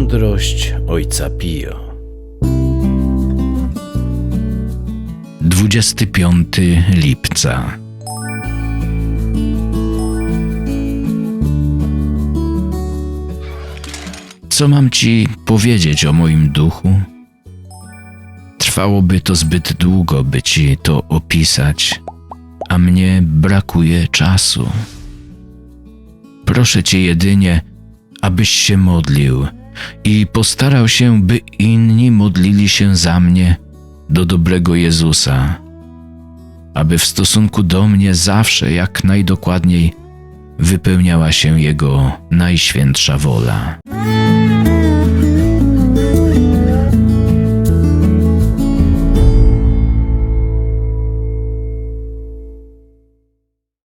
Świętość Ojca Pio. 25 lipca. Co mam ci powiedzieć o moim duchu? Trwałoby to zbyt długo, by ci to opisać, a mnie brakuje czasu. Proszę cię jedynie, abyś się modlił i postarał się, by inni modlili się za mnie do dobrego Jezusa, aby w stosunku do mnie zawsze jak najdokładniej wypełniała się Jego najświętsza wola.